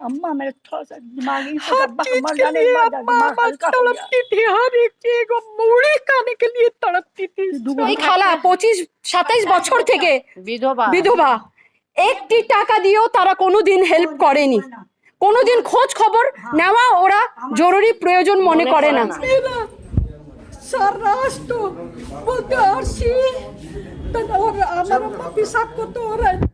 अम्मा मेरा थोड़ा सा दिमाग ही हर अब्बा को चीज मर के जाने लिए के बाद अम्मा दिमाग अम्मा हल्का हो गया तड़पती थी हर एक चीज को मूड़ी खाने के लिए तड़पती थी এই খালা পঁচিশ সাতাইশ বছর থেকে বিধবা বিধবা একটি টাকা দিয়েও তারা কোনোদিন হেল্প করেনি কোনোদিন খোঁজ খবর নেওয়া ওরা জরুরি প্রয়োজন মনে করে না मेरा सर्रास तो बोलते हर्षी तो और আমার আম্মা পিসাব করতো ওরা দাঁড়া যেত সব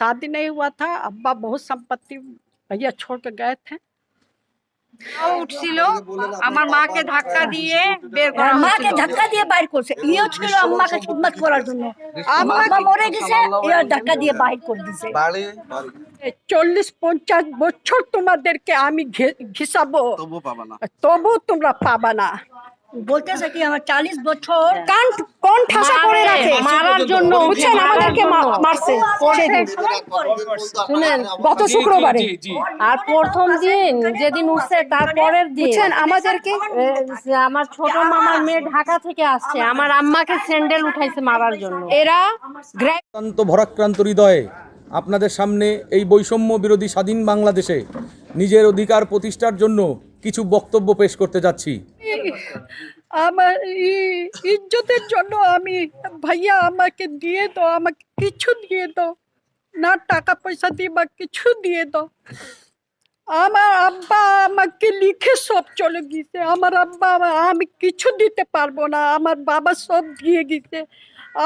शादी नहीं हुआ था अब्बा बहुत संपत्ति भैया छोड़ के गए थे ও উঠছিল আমার মাকে ধাক্কা দিয়ে বের করা মাকে হচ্ছিল। ধাক্কা দিয়ে বাইর করছে ইও ছিল আম্মাকে খিদমত করার জন্য আম্মা মরে গেছে ইও ধাক্কা দিয়ে বাইর করে দিছে বাড়ি চল্লিশ পঞ্চাশ বছর তোমাদেরকে আমি ঘে- ঘিসাবো তবু পাবা না তবু তোমরা পাবা না বলতেছে কি আমার চালিশ বছর কান কোন ঠাসা করে রাখে মারার জন্য বুঝছেন? আমাদেরকে মারছে শুনেন গত শুক্রবারে। আর প্রথম দিন যেদিন উঠছে তারপরের দিন। বুঝছেন আমাদেরকে আমার ছোট মামার মেয়ে ঢাকা থেকে আসছে। আমার আম্মাকে স্যান্ডেল উঠাইছে মারার জন্য। এরা অত্যন্ত ভরাক্রান্ত হৃদয়ে আপনাদের সামনে এই বৈষম্য বিরোধী স্বাধীন বাংলাদেশে নিজের অধিকার প্রতিষ্ঠার জন্য কিছু বক্তব্য পেশ করতে যাচ্ছি। আমার ইজ্জতের জন্য আমি, ভাইয়া আমাকে দিয়ে দাও, আমাকে কিছু দিয়ে দাও। না টাকা পয়সা দিয়ে বা কিছু দিয়ে দাও। আমার আব্বা আমাকে লিখে সব চলে গেছে। আমার আব্বা আমি কিছু দিতে পারব না। আমার বাবা সব দিয়ে গেছে।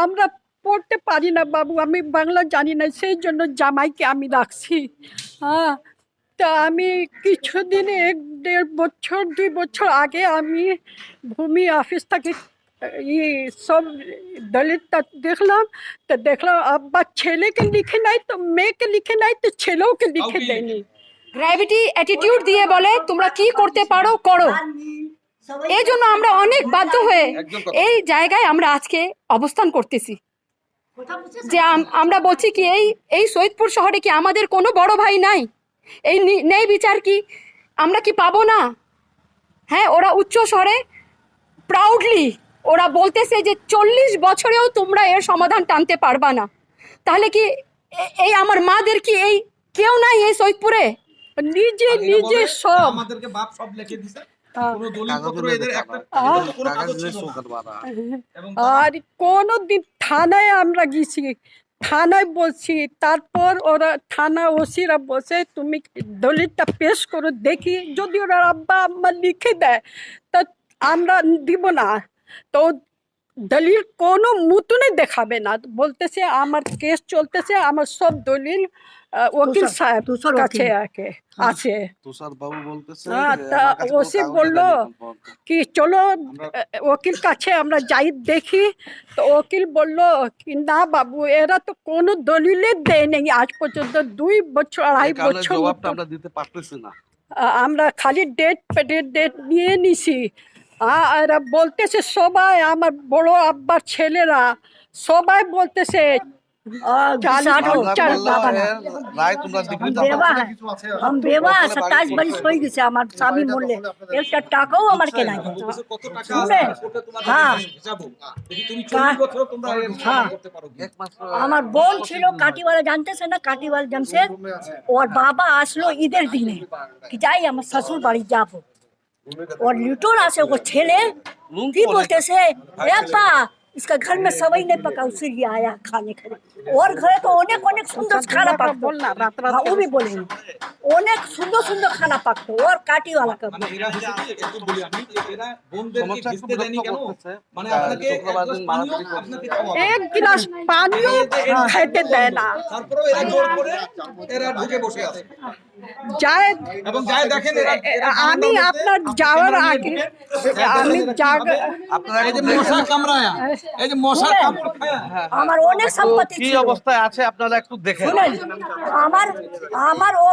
আমরা পড়তে পারি না বাবু, আমি বাংলা জানি না, সেই জন্য জামাইকে আমি রাখছি। হ্যাঁ তা আমি কিছুদিন এক দেড় বছর দুই বছর আগে আমি ভূমি অফিস থেকে ই সব দলিতটা দেখলাম। তো দেখলাম আব্বা ছেলেকে লিখে নাই তো মেয়েকে লিখে নাই তো ছেলেওকে লিখে দেয়নি। গ্র্যাভিটি অ্যাটিটিউড দিয়ে বলে তোমরা কি করতে পারো করো। এই জন্য আমরা অনেক বাধ্য হয়ে এই জায়গায় আমরা আজকে অবস্থান করতেছি। যে আমরা বলছি কি এই এই সৈয়দপুর শহরে কি আমাদের কোনো বড় ভাই নাই? এই নি- নেই বিচার কি? আমরা কি পাবো না? হ্যাঁ ওরা উচ্চ স্বরে প্রাউডলি ওরা বলতেছে যে চল্লিশ বছরেও তোমরা এর সমাধান টানতে পারবা না। তাহলে কি এ- এই আমার মাদের কি এই কেউ নাই এই সৈয়দপুরে? নিজে নিজে সব। আমাদেরকে বাপ সব লিখে দিছে। আর কোনো দিন থানায় আমরা গেছি থানায় বলছি, তারপর ওরা থানা ওসিরা বসে তুমি দলিলটা পেশ করো, দেখি। যদি ওরা আব্বা আম্মা লিখে দেয়, তা আমরা দিব না। তো দলিল কোনো মুতুনে দেখাবে না। বলতেছে আমার কেস চলতেছে আমার সব দলিল তুষার- সাহেব কাছে। আকে আছে। তুষার বাবু বলতেছে হ্যাঁ, ওসি বলল, কি চলো ওকিল কাছে আমরা যাই দেখি। তো উকিল বলল কি না বাবু এরা তো কোনো দলিলে দেয় নেই। আজ পর্যন্ত দুই বছর আড়াই বছর আমরা দিতে পারতেছি না। আমরা খালি ডেট পেটের ডেট নিয়ে নিছি। আর বলতেছে সবাই আমার বড় আব্বার ছেলেরা সবাই বলতেছে আমার স্বামী মূল্যে একটা টাকাও আমার কেনা আমার বোন ছিল কাটিওয়ালা জানতেছে না কাটিওয়ালা জামশেদ ওর বাবা আসলো ঈদের দিনে যাই আমার শ্বশুর বাড়ি যাবো और ल्यूटोला से वो छेले फिर बोलते से पा इसका घर में सवई नहीं पका उसे लिए आया खाने खाने और घर तो अनेक कोने सुंदर खाना पका बोलना रात रात हाँ, वो भी बोलेंगे। অনেক সুন্দর সুন্দর খানা পাকতো ওর কাটিওয়ালা মানে এরা একটু বলি আমি এরা বোনদের কি ভিজতে কেন? মানে আপনাকে এক গ্লাস পানিও খেতে দেয় না। এরা জোর করে এরা ঢুকে বসে আছে। আমি আপনার যাওয়ার আগে আমি হ্যাঁ। আমার অনেক সম্পত্তি কি অবস্থায় আছে আপনারা একটু দেখেন। আমার আমার ও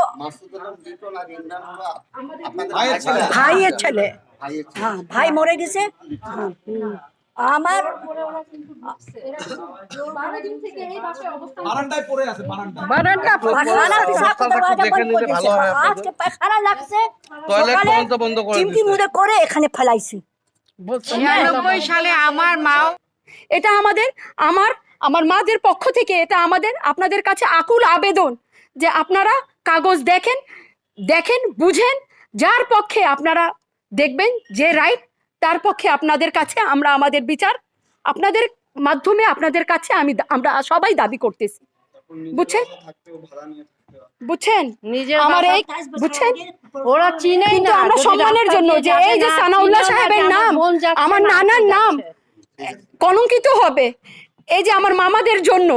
ভাইয়ের ছেলে। হ্যাঁ ভাই মরে গেছে। হ্যাঁ, আমার করে এখানে ফেলাইছি। সালে আমার মাও এটা আমাদের আমার আমার মাদের পক্ষ থেকে এটা আমাদের আপনাদের কাছে আকুল আবেদন যে আপনারা কাগজ দেখেন দেখেন বুঝেন যার পক্ষে আপনারা দেখবেন যে রাইট তার পক্ষে আপনাদের কাছে আমরা আমাদের বিচার আপনাদের মাধ্যমে আপনাদের কাছে আমি আমরা সবাই দাবি করতেছি। বুঝছেন? বুঝছেন? আমার এই বুঝছেন? ওরা চিনেই কিন্তু আমরা সম্মানের জন্য যে এই যে সানাউল্লাহ সাহেবের নাম আমার নানার নাম। কলঙ্কিত হবে। এই যে আমার মামাদের জন্য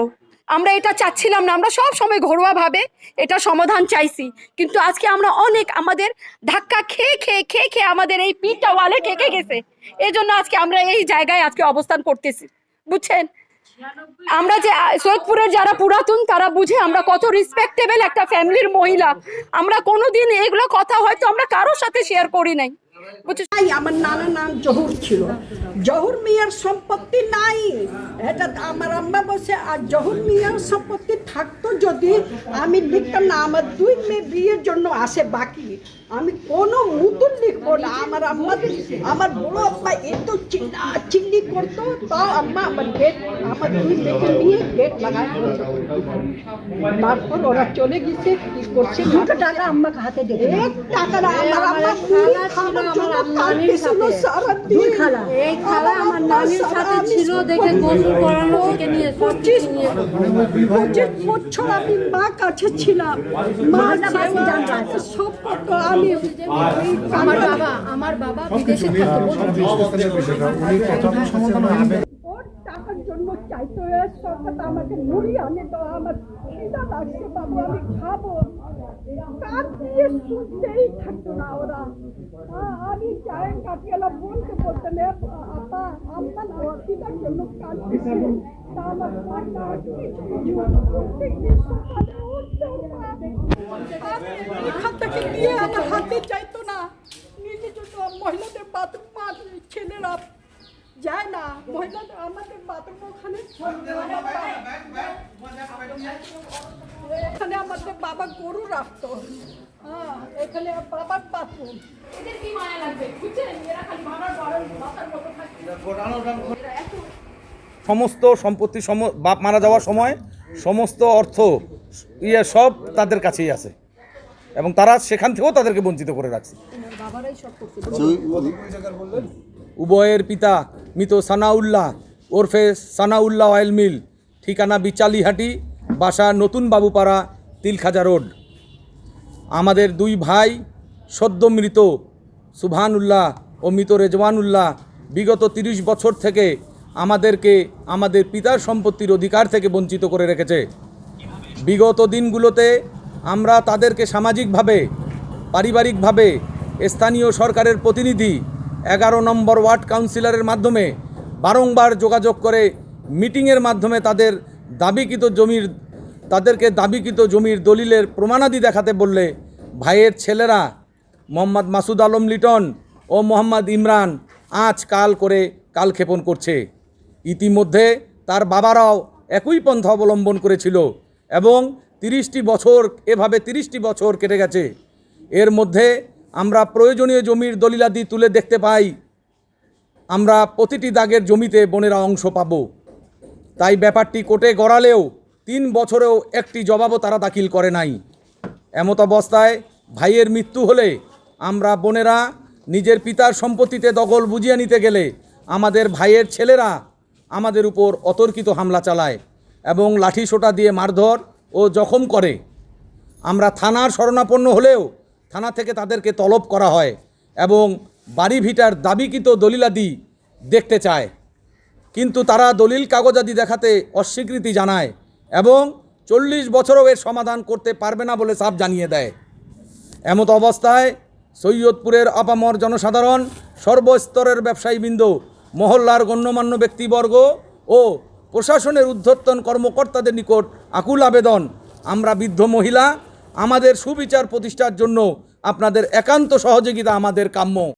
আমরা এটা চাচ্ছিলাম না, আমরা সব সময় ঘরোয়াভাবে এটা সমাধান চাইছি। কিন্তু আজকে আমরা অনেক আমাদের ধাক্কা খেয়ে খেয়ে খেয়ে খেয়ে আমাদের এই পিঠটা ওয়ালে ঠেকে গেছে। এই জন্য আজকে আমরা এই জায়গায় আজকে অবস্থান করতেছি। বুঝছেন? আমরা যে সৈয়দপুরের যারা পুরাতন, তারা বুঝে আমরা কত রেসপেক্টেবল একটা ফ্যামিলির মহিলা। আমরা কোনোদিন এগুলো কথা হয়তো আমরা কারোর সাথে শেয়ার করি নাই। আমার নানার নাম জহুর ছিল। জহুর মিয়ার সম্পত্তি নাই। এটা আমার আম্মা বসে আর জহুর মিয়ার সম্পত্তি থাকতো যদি আমি লিখতাম না, আমার দুই মেয়ে বিয়ের জন্য আসে বাকি। আমি কোনো মুতুন লিখব না। আমার আম্মা আমার বড় আব্বা এত চিল্লা চিল্লি করতো তাও আম্মা আমার গেট আমার দুই মেয়েকে নিয়ে গেট তারপর ওরা চলে গেছে কি করছে? দুটো টাকা আম্মাকে হাতে দেখে এক টাকা আমার আম্মা খাওয়ার জন্য সারাদিন। দুই খালা। এই খালা আমার নানির সাথে ছিল দেখে গোসল করানো থেকে নিয়ে পঁচিশ পঁচিশ বছর আমি মা কাছে ছিলাম। মা সেবা করতো আমার বাবা আমার বাবা বিদেশে ওর টাকার জন্য চাইতো সরকার আমাকে মুড়ি আনে তো আমার খিদা লাগছে বাবু আমি খাব। দিয়ে শুনতেই থাকতো না ওরা। আমি চায়ের কাটিয়ালা বলতে বলতে নে আপা আমরা না খিদার জন্য তা আমার প্রত্যেকদিন সকালে। আমি এখান থেকে দিয়ে আমার হাতে চাইতো না। নিজে জন্য মহিলাদের বাথরুম ছেলেরা যায় না মহিলাদের আমাদের বাথরুম ওখানে এখানে আমাদের বাবা গরু রাখতো। হ্যাঁ এখানে বাবার বাথরুম। সমস্ত সম্পত্তি সম বাপ মারা যাওয়ার সময় সমস্ত অর্থ ইয়ে সব তাদের কাছেই আছে। এবং তারা সেখান থেকেও তাদেরকে বঞ্চিত করে রাখছে। উভয়ের পিতা মৃত সানাউল্লাহ ওরফে সানাউল্লাহ অয়েল মিল, ঠিকানা বিচালিহাটি, বাসা নতুন বাবুপাড়া, তিলখাজা রোড। আমাদের দুই ভাই সদ্য মৃত সুবহানুল্লাহ ও মৃত রেজওয়ানুল্লাহ বিগত তিরিশ বছর থেকে আমাদেরকে আমাদের পিতার সম্পত্তির অধিকার থেকে বঞ্চিত করে রেখেছে। বিগত দিনগুলোতে আমরা তাদেরকে সামাজিকভাবে, পারিবারিকভাবে স্থানীয় সরকারের প্রতিনিধি, এগারো নম্বর ওয়ার্ড কাউন্সিলরের মাধ্যমে বারংবার যোগাযোগ করে মিটিংয়ের মাধ্যমে তাদের দাবিকৃত জমির, তাদেরকে দাবিকৃত জমির দলিলের প্রমাণাদি দেখাতে বললে ভাইয়ের ছেলেরা মোহাম্মদ মাসুদ আলম লিটন ও মোহাম্মদ ইমরান আজ কাল করে কালক্ষেপণ করছে। ইতিমধ্যে তার বাবারাও একই পন্থা অবলম্বন করেছিল। এবং তিরিশটি বছর, এভাবে তিরিশটি বছর কেটে গেছে। এর মধ্যে আমরা প্রয়োজনীয় জমির দলিলাদি তুলে দেখতে পাই, আমরা প্রতিটি দাগের জমিতে বোনেরা অংশ পাব। তাই ব্যাপারটি কোর্টে গড়ালেও তিন বছরেও একটি জবাবও তারা দাখিল করে নাই। এমত অবস্থায় ভাইয়ের মৃত্যু হলে আমরা বোনেরা নিজের পিতার সম্পত্তিতে দখল বুঝিয়ে নিতে গেলে আমাদের ভাইয়ের ছেলেরা আমাদের উপর অতর্কিত হামলা চালায়। এবং লাঠি সোটা দিয়ে মারধর ও জখম করে। আমরা থানার শরণাপন্ন হলেও থানা থেকে তাদেরকে তলব করা হয় এবং বাড়ি ভিটার দাবিকৃত দলিলাদি দেখতে চায়। কিন্তু তারা দলিল কাগজাদি দেখাতে অস্বীকৃতি জানায় এবং চল্লিশ বছরও এর সমাধান করতে পারবে না বলে সাফ জানিয়ে দেয়। এমত অবস্থায় সৈয়দপুরের আপামর জনসাধারণ সর্বস্তরের ব্যবসায়ীবৃন্দ, মহল্লার গণ্যমান্য ব্যক্তিবর্গ ও প্রশাসনের উদ্ধর্তন কর্মকর্তাদের নিকট আকুল আবেদন। আমরা বৃদ্ধ মহিলা, আমাদের সুবিচার প্রতিষ্ঠার জন্য আপনাদের একান্ত সহযোগিতা আমাদের কাম্য।